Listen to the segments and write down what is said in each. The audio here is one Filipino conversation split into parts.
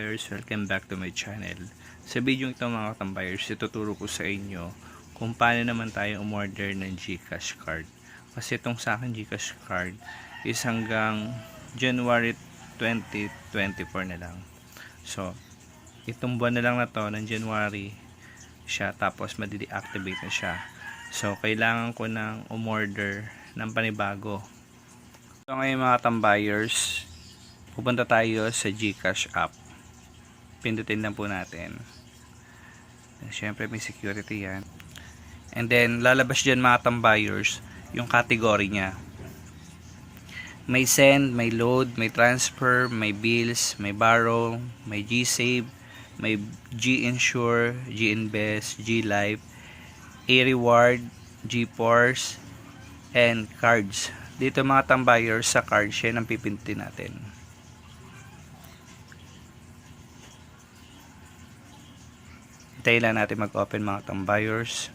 tambayers, welcome back to my channel. Sa video ito mga tambayers, ituturo ko sa inyo kung paano naman tayo umorder ng Gcash card. Kasi itong sa akin Gcash card is hanggang January 2024 na lang. So, itong buwan na lang na to ng January siya tapos madi-deactivate na siya. So, kailangan ko ng umorder ng panibago. So, ngayon mga tambayers, pupunta tayo sa Gcash app. Pindutin lang po natin. Siyempre may security yan. And then lalabas dyan mga tambayers yung category niya. May send, may load, may transfer, may bills, may borrow, may G-Save, may G-Insure, G-Invest, G-Life, A-Reward, G-Force, and cards. Dito mga tambayers sa cards yan ang pipindutin natin. Hintayin lang natin mag-open mga tambayers.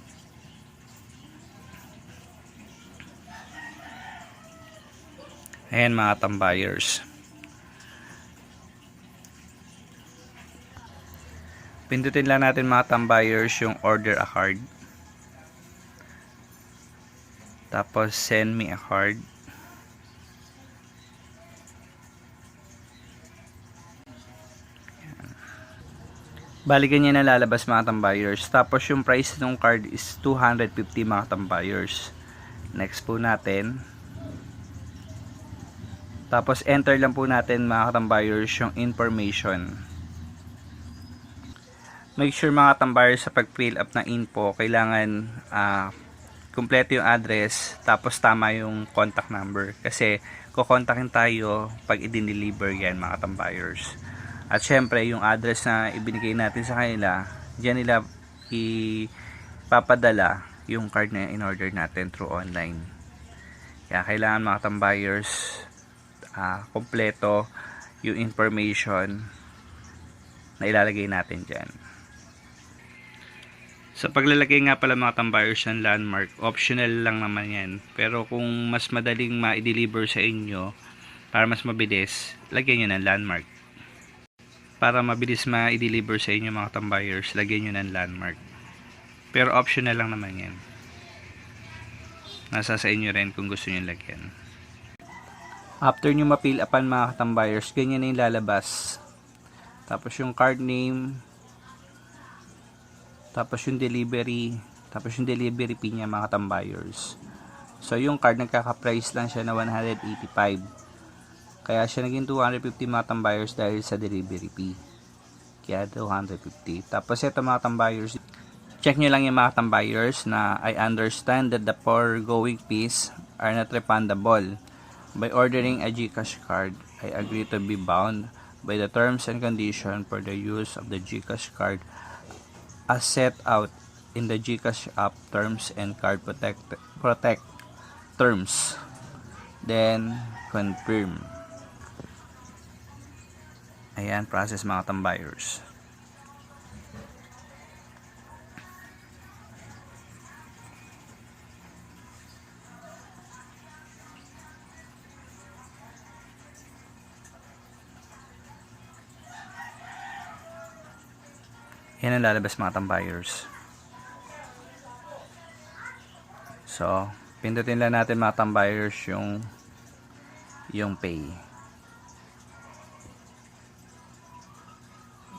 Ayan mga tambayers. Pindutin lang natin mga tambayers yung order a card. Tapos send me a card. Bali ganyan na lalabas mga tambayers. Tapos yung price ng card is 250 mga tambayers. Next po natin. Tapos enter lang po natin mga tambayers yung information. Make sure mga tambayers sa pag-fill up ng info, kailangan ah kumpleto yung address tapos tama yung contact number kasi kukontakin tayo pag i-deliver yan mga tambayers. At syempre, yung address na ibinigay natin sa kanila, diyan nila ipapadala yung card na in-order natin through online. Kaya kailangan mga tambayers, ah, kompleto yung information na ilalagay natin dyan. Sa paglalagay nga pala mga tambayers ng landmark, optional lang naman yan. Pero kung mas madaling ma-deliver sa inyo, para mas mabilis, lagyan nyo ng landmark para mabilis ma-deliver sa inyo mga tambayers, lagyan nyo ng landmark. Pero optional lang naman yan. Nasa sa inyo rin kung gusto nyo lagyan. After nyo ma-fill upan mga tambayers, ganyan na yung lalabas. Tapos yung card name, tapos yung delivery, tapos yung delivery fee niya mga tambayers. So yung card nagkaka-price lang siya na 185. Kaya siya naging 250 mga tambayers dahil sa delivery fee. Kaya 250. Tapos ito mga tambayers, check nyo lang yung mga tambayers na I understand that the foregoing fees are not refundable. By ordering a GCash card, I agree to be bound by the terms and conditions for the use of the GCash card as set out in the GCash app terms and card protect protect terms. Then confirm. Ayan, process mga tambayers. Yan ang lalabas mga tambayers. So, pindutin lang natin mga tambayers yung yung pay.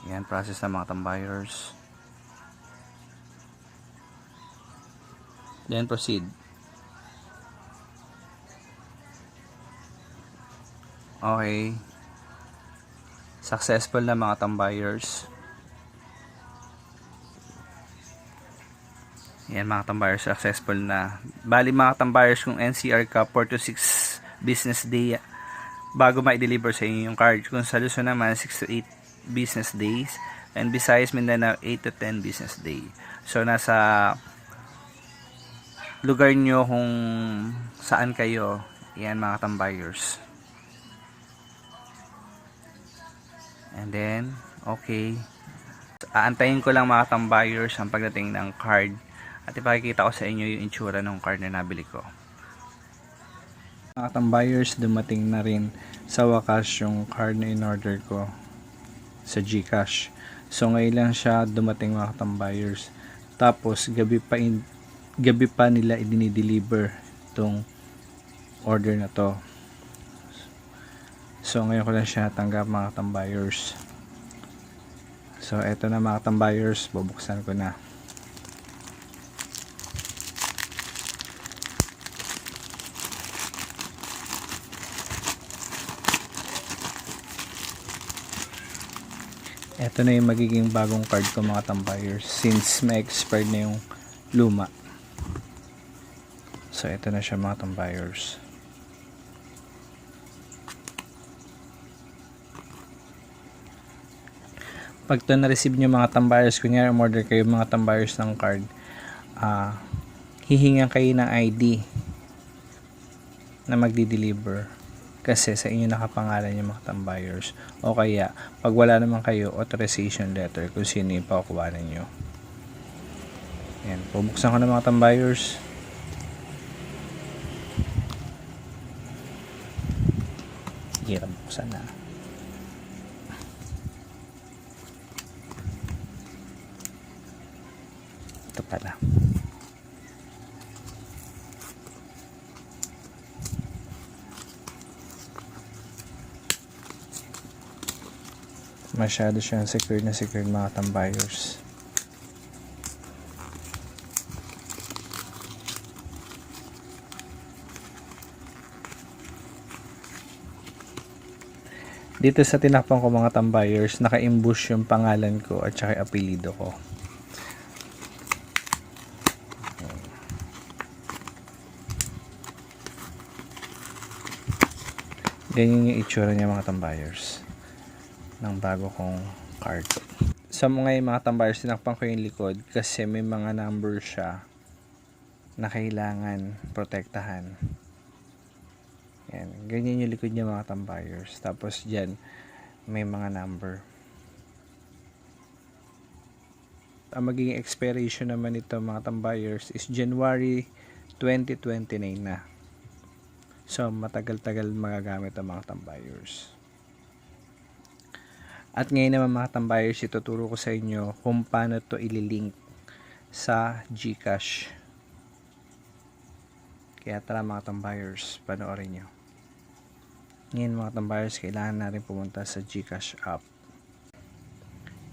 Yan, process ng mga tambayers. Then proceed. Okay. Successful na mga tambayers. Yan mga tambayers, successful na. Bali mga tambayers kung NCR ka 4 to 6 business day bago ma-deliver sa inyo yung card. Kung sa Luzon naman 6 to 8 business days and besides Mindanao 8 to 10 business day. So nasa lugar nyo kung saan kayo yan mga tambayers. And then, okay. Aantayin ko lang mga tambayers ang pagdating ng card at ipakikita ko sa inyo yung itsura ng card na nabili ko. Mga tambayers, dumating na rin sa wakas yung card na in-order ko. Sa GCash. So ngayon lang siya dumating mga katambayers. Tapos gabi pa in, gabi pa nila i-deliver itong order na to. So ngayon ko lang siya tanggap mga katambayers. So eto na mga katambayers, bubuksan ko na. Ito na yung magiging bagong card ko mga tambayers since may expired na yung luma. So ito na siya mga tambayers. Pag to na-receive nyo mga tambayers, kunyari order kayo mga tambayers ng card, ah hihingan kayo ng ID na magdi-deliver kasi sa inyo nakapangalan yung mga tambayers. O kaya pag wala naman kayo authorization letter kung sino yung pakukuha ninyo yan pubuksan ko na mga tambayers. Hirap buksan na ito pala masyado siyang secure na secure mga tambayers. Dito sa tinakpan ko mga tambayers naka-imbush yung pangalan ko at saka apelido ko. Ganyan yung itsura niya mga tambayers ng bago kong card. Sa mga yung mga tambayers, tinakpan ko yung likod kasi may mga number siya na kailangan protektahan. Yan. Ganyan yung likod niya mga tambayers. Tapos dyan, may mga number. Ang magiging expiration naman nito mga tambayers is January 2029 na. So, matagal-tagal magagamit ang mga tambayers. At ngayon naman mga tambayers, ituturo ko sa inyo kung paano to ililink sa GCash. Kaya tara mga tambayers, panoorin nyo. Ngayon mga tambayers, kailangan natin pumunta sa GCash app.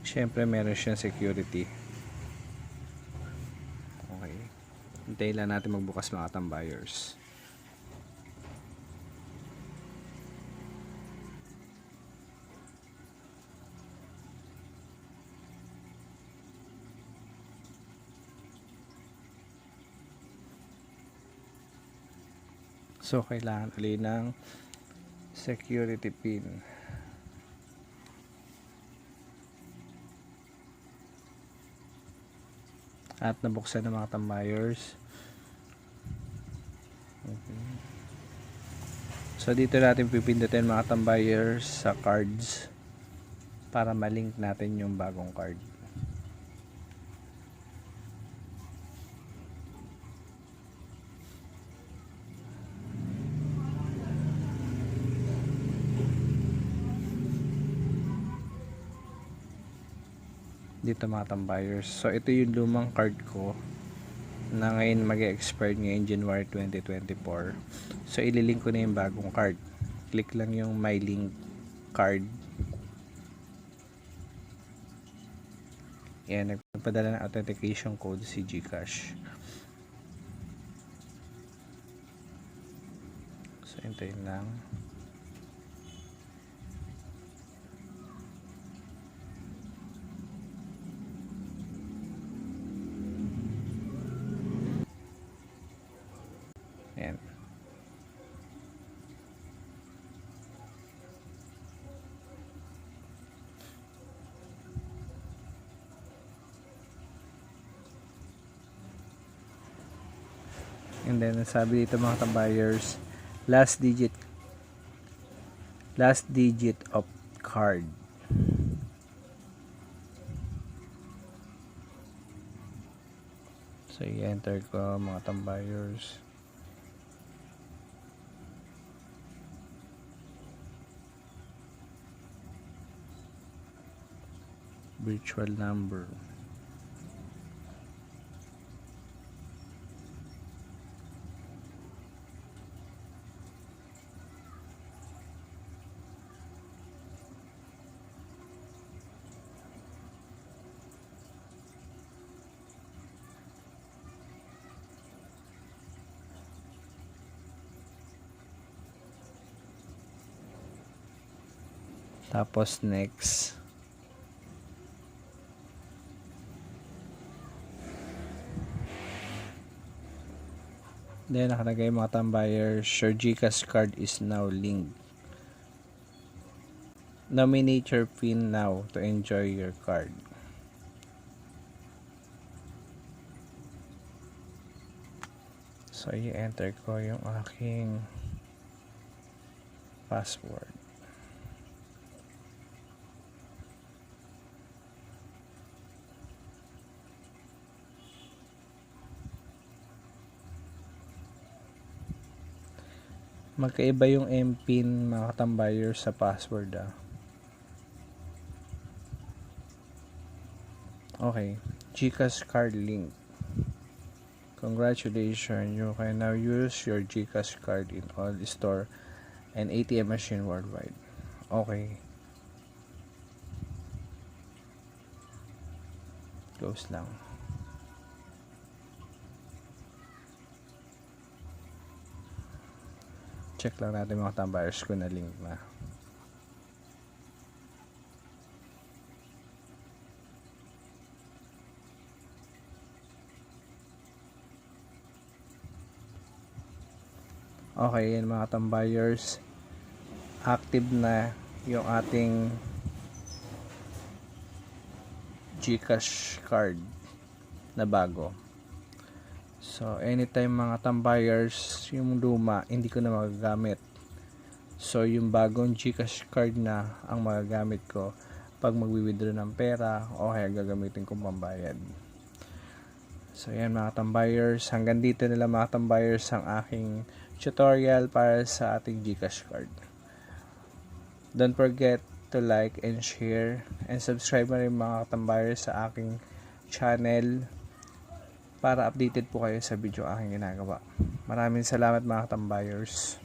Siyempre meron siyang security. Okay. Hintayin lang natin magbukas mga tambayers. So, kailangan ulit ng security pin. At nabuksan ng mga tambayers. Okay. So, dito natin pipindutin mga tambayers sa cards para malink natin yung bagong card. Dito mga tambayers. So ito yung lumang card ko na ngayon mag expire ngayon January 2024 so ililink ko na yung bagong card. Click lang yung my link card. Yan nagpadala ng authentication code si Gcash. So hintayin lang Ayan. And then, sabi dito mga kabayers, last digit last digit of card. So, i-enter ko mga tambayers. virtual number. Tapos next. Then nakalagay mga tambayers, your GCash card is now linked. Nominate your PIN now to enjoy your card. So, i-enter ko yung aking password. Magkaiba yung MPIN mga katambayer sa password ah. Okay. Gcash card link. Congratulations, you can now use your Gcash card in all store and ATM machine worldwide. Okay. Close lang. Check lang natin mga tambayers ko na link na. Okay, yan mga tambayers. Active na yung ating Gcash card na bago. So, anytime mga tambayers, yung luma, hindi ko na magagamit. So, yung bagong Gcash card na ang magagamit ko pag magwi-withdraw ng pera o kaya gagamitin kong pambayad. So, yan mga tambayers. Hanggang dito nila mga tambayers ang aking tutorial para sa ating Gcash card. Don't forget to like and share and subscribe na rin mga tambayers sa aking channel para updated po kayo sa video aking ginagawa. Maraming salamat mga tambayers.